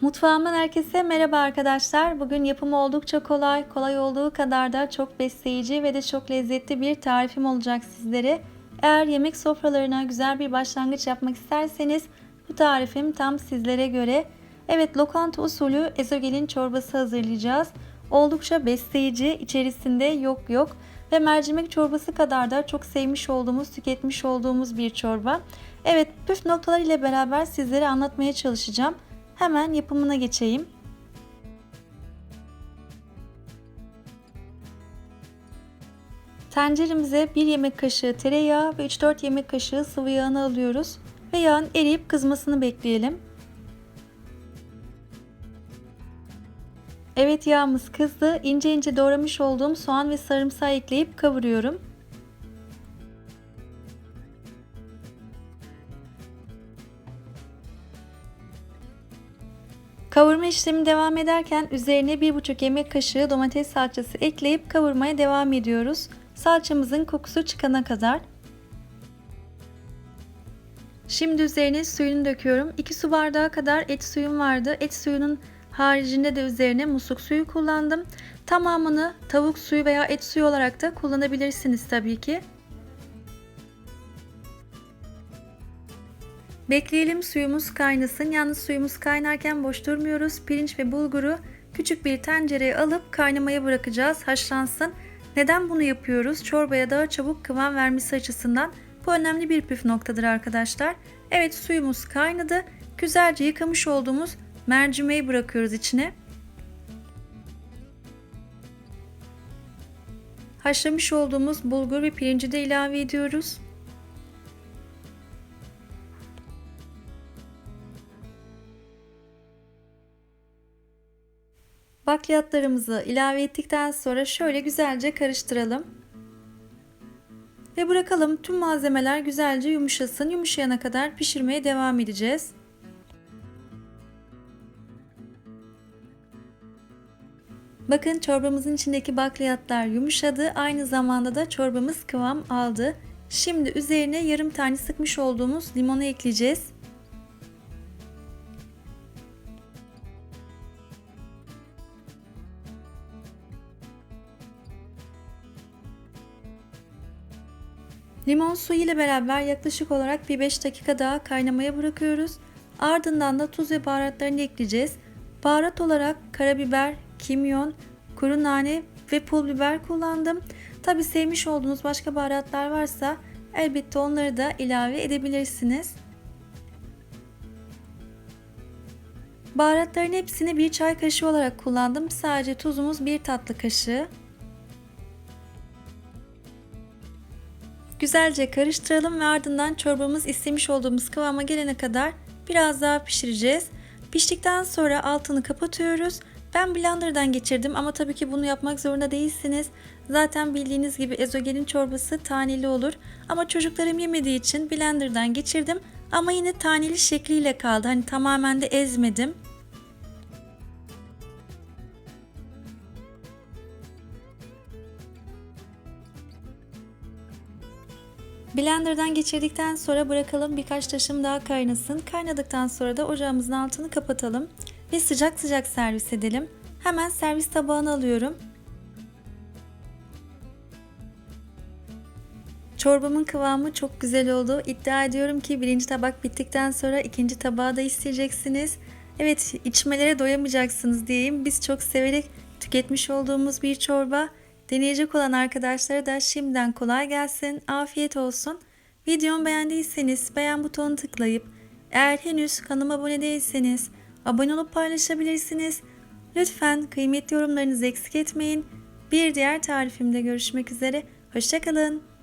Mutfağımdan herkese merhaba arkadaşlar. Bugün yapımı oldukça kolay, kolay olduğu kadar da çok besleyici ve de çok lezzetli bir tarifim olacak sizlere. Eğer yemek sofralarına güzel bir başlangıç yapmak isterseniz bu tarifim tam sizlere göre. Evet lokanta usulü ezogelin çorbası hazırlayacağız. Oldukça besleyici, içerisinde yok yok ve mercimek çorbası kadar da çok sevmiş olduğumuz, tüketmiş olduğumuz bir çorba. Evet püf noktalar ile beraber sizlere anlatmaya çalışacağım. Hemen yapımına geçeyim. Tenceremize 1 yemek kaşığı tereyağı ve 3-4 yemek kaşığı sıvı yağını alıyoruz ve yağın eriyip kızmasını bekleyelim. Evet yağımız kızdı. İnce ince doğramış olduğum soğan ve sarımsağı ekleyip kavuruyorum. Kavurma işlemi devam ederken üzerine 1,5 yemek kaşığı domates salçası ekleyip kavurmaya devam ediyoruz. Salçamızın kokusu çıkana kadar. Şimdi üzerine suyunu döküyorum. 2 su bardağı kadar et suyum vardı. Et suyunun haricinde de üzerine musluk suyu kullandım. Tamamını tavuk suyu veya et suyu olarak da kullanabilirsiniz tabii ki. Bekleyelim suyumuz kaynasın. Yalnız suyumuz kaynarken boş durmuyoruz. Pirinç ve bulguru küçük bir tencereye alıp kaynamaya bırakacağız. Haşlansın. Neden bunu yapıyoruz? Çorbaya daha çabuk kıvam vermesi açısından bu önemli bir püf noktadır arkadaşlar. Evet suyumuz kaynadı. Güzelce yıkamış olduğumuz mercimeği bırakıyoruz içine. Haşlamış olduğumuz bulgur ve pirinci de ilave ediyoruz. Bakliyatlarımızı ilave ettikten sonra şöyle güzelce karıştıralım. Ve bırakalım tüm malzemeler güzelce yumuşasın. Yumuşayana kadar pişirmeye devam edeceğiz. Bakın çorbamızın içindeki bakliyatlar yumuşadı. Aynı zamanda da çorbamız kıvam aldı. Şimdi üzerine yarım tane sıkmış olduğumuz limonu ekleyeceğiz. Limon suyu ile beraber yaklaşık olarak bir 5 dakika daha kaynamaya bırakıyoruz. Ardından da tuz ve baharatlarını ekleyeceğiz. Baharat olarak karabiber, kimyon, kuru nane ve pul biber kullandım. Tabi sevmiş olduğunuz başka baharatlar varsa elbette onları da ilave edebilirsiniz. Baharatların hepsini bir çay kaşığı olarak kullandım. Sadece tuzumuz bir tatlı kaşığı. Güzelce karıştıralım ve ardından çorbamız istemiş olduğumuz kıvama gelene kadar biraz daha pişireceğiz. Piştikten sonra altını kapatıyoruz. Ben blenderdan geçirdim ama tabii ki bunu yapmak zorunda değilsiniz. Zaten bildiğiniz gibi ezogelin çorbası taneli olur. Ama çocuklarım yemediği için blenderdan geçirdim. Ama yine taneli şekliyle kaldı. Hani tamamen de ezmedim. Blender'dan geçirdikten sonra bırakalım birkaç taşım daha kaynasın. Kaynadıktan sonra da ocağımızın altını kapatalım ve sıcak sıcak servis edelim. Hemen servis tabağına alıyorum. Çorbamın kıvamı çok güzel oldu. İddia ediyorum ki birinci tabak bittikten sonra ikinci tabağı da isteyeceksiniz. Evet içmelere doyamayacaksınız diyeyim. Biz çok severek tüketmiş olduğumuz bir çorba. Deneyecek olan arkadaşlara da şimdiden kolay gelsin, afiyet olsun. Videomu beğendiyseniz beğen butonunu tıklayıp eğer henüz kanalıma abone değilseniz abone olup paylaşabilirsiniz. Lütfen kıymetli yorumlarınızı eksik etmeyin. Bir diğer tarifimde görüşmek üzere. Hoşçakalın.